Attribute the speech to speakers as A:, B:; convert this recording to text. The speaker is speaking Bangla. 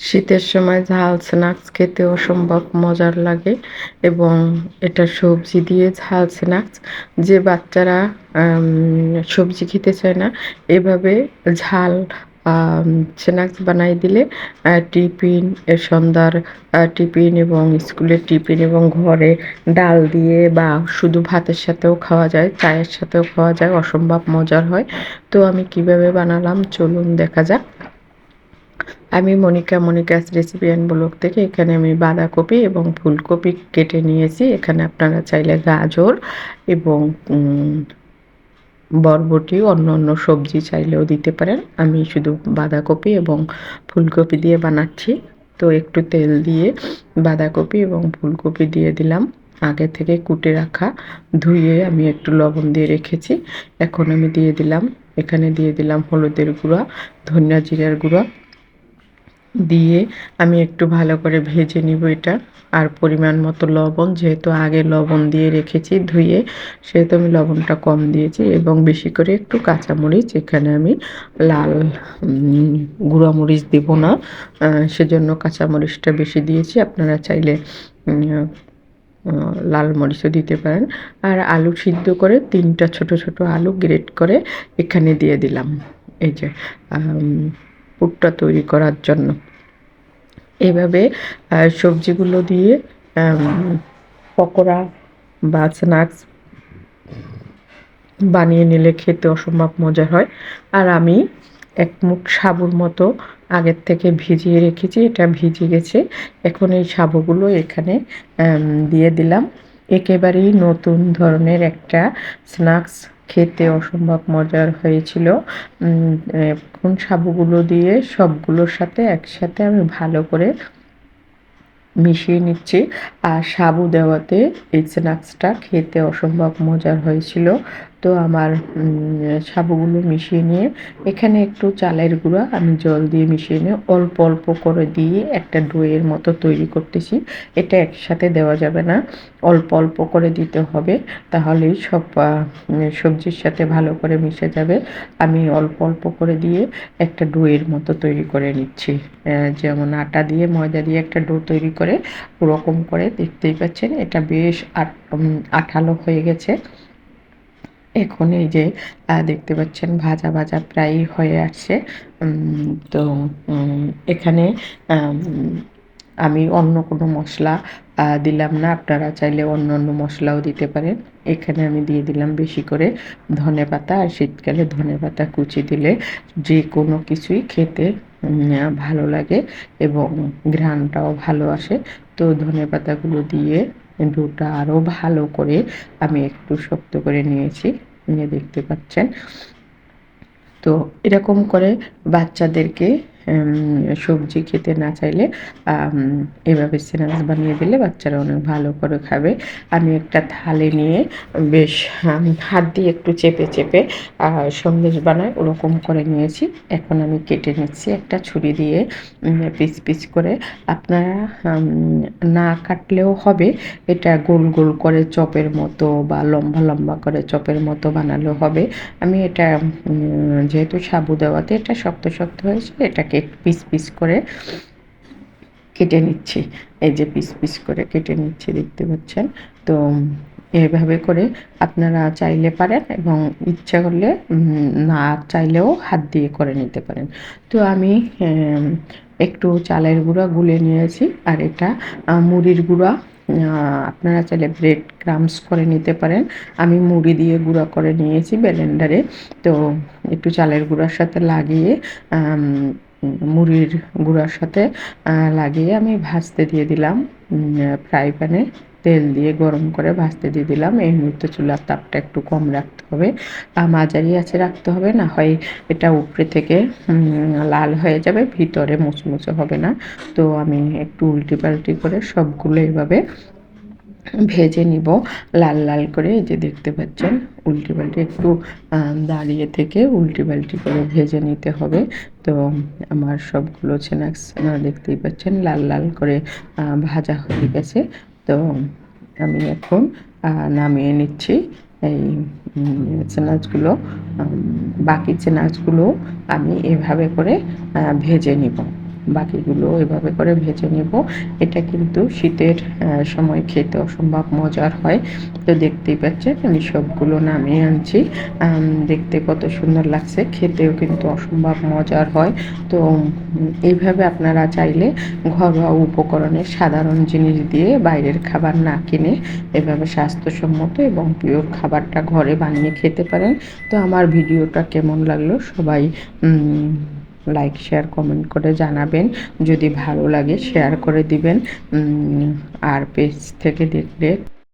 A: শীতের সময় ঝাল, স্ন্যাক্স খেতে অসম্ভব মজার লাগে। এবং এটা সবজি দিয়ে ঝাল, স্ন্যাক্স। যে বাচ্চারা সবজি খেতে চায় না, এভাবে ঝাল স্ন্যাক্স বানাই দিলে টিফিন সন্ধ্যার টিফিন এবং স্কুলের টিফিন এবং ঘরে ডাল দিয়ে বা শুধু ভাতের সাথেও খাওয়া যায়, চায়ের সাথেও খাওয়া যায়, অসম্ভব মজার হয়। তো আমি কীভাবে বানালাম? চলুন দেখা যাক। আমি Monica Monica's recipe and blog থেকে এখানে আমি বাঁধাকপি এবং ফুলকপি কেটে নিয়েছি। এখানে আপনারা চাইলে গাজর এবং বরবটি অন্য অন্য সবজি চাইলেও দিতে পারেন। আমি শুধু বাঁধাকপি এবং ফুলকপি দিয়ে বানাচ্ছি। তো একটু তেল দিয়ে বাঁধাকপি এবং ফুলকপি দিয়ে দিলাম। আগে থেকে কুটে রাখা ধুয়ে আমি একটু লবণ দিয়ে রেখেছি। এখন আমি দিয়ে দিলাম, এখানে দিয়ে দিলাম হলুদের গুঁড়া, ধনিয়া জিরার গুঁড়া দিয়ে আমি একটু ভালো করে ভেজে নিব এটা। আর পরিমাণ মতো লবণ, যেহেতু আগে লবণ দিয়ে রেখেছি ধুয়ে, সেহেতু আমি লবণটা কম দিয়েছি এবং বেশি করে একটু কাঁচামরিচ এখানে আমি লাল গুঁড়ামরিচ দেব না। সেজন্য কাঁচামরিচটা বেশি দিয়েছি। আপনারা চাইলে লাল মরিচও দিতে পারেন। আর আলু সিদ্ধ করে তিনটা ছোট ছোট আলু গ্রেট করে এখানে দিয়ে দিলাম। এই যে পুরটা তৈরি করার জন্য। এভাবে সবজিগুলো দিয়ে পকোড়া বা স্ন্যাক্স বানিয়ে নিলে খেতে অসম্ভব মজা হয়। আর আমি এক মুখ সাবুর মতো আগের থেকে ভিজিয়ে রেখেছি, এটা ভিজে গেছে। এখন এই সাবুগুলো এখানে দিয়ে দিলাম। একেবারেই নতুন ধরনের একটা স্ন্যাক্স খেতে অসম্ভব মজার হয়েছিল। এখন সাবুগুলো দিয়ে সবগুলোর সাথে একসাথে আমি ভালো করে মিশিয়ে নিচ্ছি। আর সাবু দেওয়াতে এই স্ন্যাক্সটা খেতে অসম্ভব মজার হয়েছিল। তো আমার সাবুগুলো মিশিয়ে নিয়ে এখানে একটু চালের গুঁড়া আমি জল দিয়ে মিশিয়ে নিয়ে অল্প অল্প করে দিয়ে একটা ডোয়ের মতো তৈরি করতেছি। এটা একসাথে দেওয়া যাবে না, অল্প অল্প করে দিতে হবে তাহলেই সব সবজির সাথে ভালো করে মিশে যাবে। আমি অল্প অল্প করে দিয়ে একটা ডোয়ের মতো তৈরি করে নিচ্ছি। যেমন আটা দিয়ে, ময়দা দিয়ে একটা ডো তৈরি করে, ওরকম করে দেখতেই পাচ্ছেন, এটা বেশ আঠালো হয়ে গেছে। এখন এই যে দেখতে পাচ্ছেন ভাজা ভাজা প্রায় হয়ে আসছে। তো এখানে, আমি অন্য কোনো মশলা দিলাম না। আপনারা চাইলে অন্য অন্য মশলাও দিতে পারেন। এখানে আমি দিয়ে দিলাম বেশি করে ধনে পাতা আর শীতকালে ধনে পাতা কুচি দিলে যে কোনো কিছুই খেতে ভালো লাগে এবং ঘ্রাণটাও ভালো আসে। তো ধনে পাতাগুলো দিয়ে ডোটা আরও ভালো করে আমি একটু শক্ত করে নিয়েছি, নিয়ে দেখতে পাচ্ছেন। তো এরকম করে বাচ্চাদেরকে সবজি খেতে না চাইলে এভাবে স্ন্যাক্স বানিয়ে দিলে বাচ্চারা অনেক ভালো করে খাবে। আমি একটা থালে নিয়ে বেশ হাত দিয়ে একটু চেপে চেপে সন্দেশ বানাই ওরকম করে নিয়েছি। এখন আমি কেটে নিচ্ছি একটা ছুরি দিয়ে পিস পিস করে। আপনারা না কাটলেও হবে, এটা গোল গোল করে চপের মতো বা লম্বা লম্বা করে চপের মতো বানালেও হবে। আমি এটা যেহেতু সাবু দেওয়াতে এটা শক্ত শক্ত হয়েছে, এটাকে পিস পিস করে কেটে নিচ্ছি। এই যে পিস পিস করে কেটে নিচ্ছি, দেখতে পাচ্ছেন? তো এভাবে করে আপনারা চাইলে পারেন এবং ইচ্ছা করলে না চাইলেও হাত দিয়ে করে নিতে পারেন। তো আমি একটু চালের গুঁড়া গুলে নিয়েছি আর এটা মুড়ির গুঁড়া আপনারা চাইলে ব্রেড ক্রামস করে নিতে পারেন। আমি মুড়ি দিয়ে গুঁড়া করে নিয়েছি ব্যালেন্ডারে তো একটু চালের গুঁড়ার সাথে লাগিয়ে মুড়ির গুঁড়ার সাথে লাগিয়ে আমি ভাজতে দিয়ে দিলাম। ফ্রাই প্যানে তেল দিয়ে গরম করে ভাজতে দিয়ে দিলাম। এই মুহূর্তে চুলার তাপটা একটু কম রাখতে হবে। মাঝারি আছে রাখতে হবে, না হয় এটা উপরে থেকে লাল হয়ে যাবে, ভিতরে মুচমুচে হবে না। তো আমি একটু উল্টি পাল্টি করে সবগুলো এভাবে ভেজে নিব। লাল লাল করে এই যে দেখতে পাচ্ছেন, উল্টি পাল্টি একটু দাঁড়িয়ে থেকে উল্টি পাল্টি করে ভেজে নিতে হবে। তো আমার সবগুলো স্ন্যাক্স দেখতেই পাচ্ছেন, লাল লাল করে ভাজা হয়ে গেছে। তো আমি এখন নামিয়ে নিচ্ছি এই চেনাচগুলো বাকি চেনাচগুলো আমি এভাবে করে ভেজে নিব। বাকিগুলো এভাবে করে ভেজে নেব। এটা কিন্তু শীতের সময় খেতে অসম্ভব মজার হয়। তো দেখতেই পাচ্ছেন, আমি সবগুলো নামিয়ে আনছি। দেখতে কত সুন্দর লাগছে, খেতেও কিন্তু অসম্ভব মজার হয়। তো এইভাবে আপনারা চাইলে ঘরোয়া উপকরণের সাধারণ জিনিস দিয়ে বাইরের খাবার না কিনে এভাবে স্বাস্থ্যসম্মত এবং পিওর খাবারটা ঘরে বানিয়ে খেতে পারেন। তো আমার ভিডিওটা কেমন লাগল সবাই লাইক শেয়ার কমেন্ট করে জানাবেন। যদি ভালো লাগে শেয়ার করে দিবেন। আর পেজ থেকে দেখলে